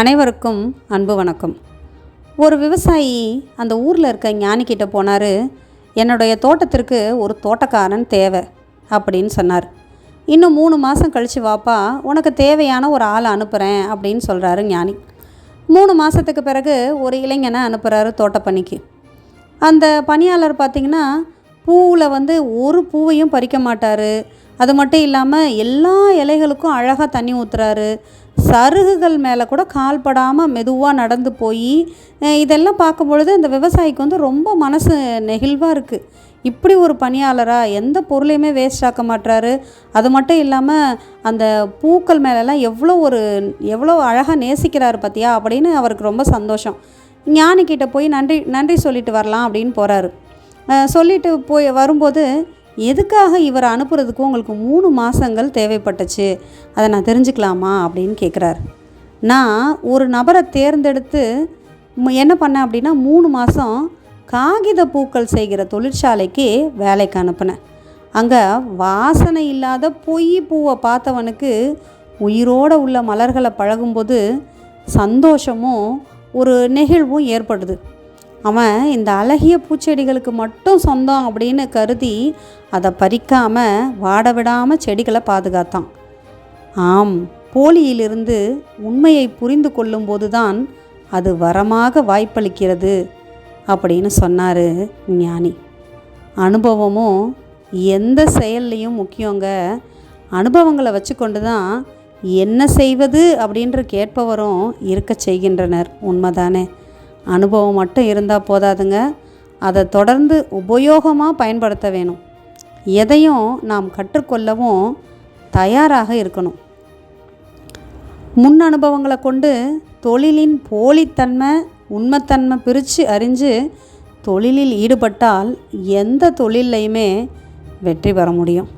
அனைவருக்கும் அன்பு வணக்கம். ஒரு விவசாயி அந்த ஊரில் இருக்க ஞானிக்கிட்ட போனார் என்னுடைய தோட்டத்திற்கு ஒரு தோட்டக்காரன் தேவை அப்படின்னு சொன்னார். இன்னும் மூணு மாதம் கழித்து வாப்பா உனக்கு தேவையான ஒரு ஆளை அனுப்புகிறேன் அப்படின்னு சொல்கிறாரு ஞானி. மூணு மாதத்துக்கு பிறகு ஒரு இளைஞனை அனுப்புகிறாரு தோட்டப்பணிக்கு அந்த பணியாளர் பார்த்திங்கன்னா பூவில் வந்து ஒரு பூவையும் பறிக்க மாட்டார். அது மட்டும் இல்லாமல் எல்லா இலைகளுக்கும் அழகாக தண்ணி ஊற்றுறாரு சருகுகள் மேலே கூட கால் படாமல் மெதுவாக நடந்து போய் இதெல்லாம் பார்க்கும் பொழுது அந்த விவசாயிக்கு வந்து ரொம்ப மனசு நெகிழ்வாக இருக்குது இப்படி ஒரு பணியாளராக எந்த பொருளையுமே வேஸ்ட் ஆக்க மாட்டுறாரு அது மட்டும் இல்லாமல் அந்த பூக்கள் மேலெல்லாம் எவ்வளோ ஒரு எவ்வளோ அழகாக நேசிக்கிறாரு பார்த்தியா அப்படின்னு அவருக்கு ரொம்ப சந்தோஷம். ஞானிக்கிட்ட போய் நன்றி நன்றி சொல்லிட்டு வரலாம் அப்படின்னு போகிறாரு சொல்லிட்டு போய் வரும்போது எதுக்காக இவரை அனுப்புறதுக்கு உங்களுக்கு மூணு மாதங்கள் தேவைப்பட்டுச்சு? அதை நான் தெரிஞ்சுக்கலாமா? அப்படின்னு கேட்குறாரு நான் ஒரு நபரை தேர்ந்தெடுத்து என்ன பண்ணேன் அப்படின்னா மூணு மாதம் காகித பூக்கள் செய்கிற தொழிற்சாலைக்கு வேலைக்கு அனுப்புனேன். அங்கே வாசனை இல்லாத பொய் பூவை பார்த்தவனுக்கு உயிரோடு உள்ள மலர்களை பழகும்போது சந்தோஷமும் ஒரு நெகிழ்வும் ஏற்படுது. அவன் இந்த அழகிய பூச்செடிகளுக்கு மட்டும் சொந்தம் அப்படின்னு கருதி அதை பறிக்காமல் வாட விடாமல் செடிகளை பாதுகாத்தான். ஆம் போலியிலிருந்து உண்மையை புரிந்து கொள்ளும்போது தான் அது வரமாக வாய்ப்பளிக்கிறது அப்படின்னு சொன்னார் ஞானி. அனுபவமும் எந்த செயல்லையும் முக்கியங்க. அனுபவங்களை வச்சுக்கொண்டு தான் என்ன செய்வது அப்படின்ற கேட்பவரும் இருக்க செய்கின்றனர். உண்மைதானே? அனுபவம் மட்டும் இருந்தால் போதாதுங்க. அதை தொடர்ந்து உபயோகமாக பயன்படுத்த வேணும். எதையும் நாம் கற்றுக்கொள்ளவும் தயாராக இருக்கணும். முன் அனுபவங்களை கொண்டு தொழிலின் போலித்தன்மை உண்மைத்தன்மை பிரித்து அறிஞ்சு தொழிலில் ஈடுபட்டால் எந்த தொழில்லையுமே வெற்றி பெற முடியும்.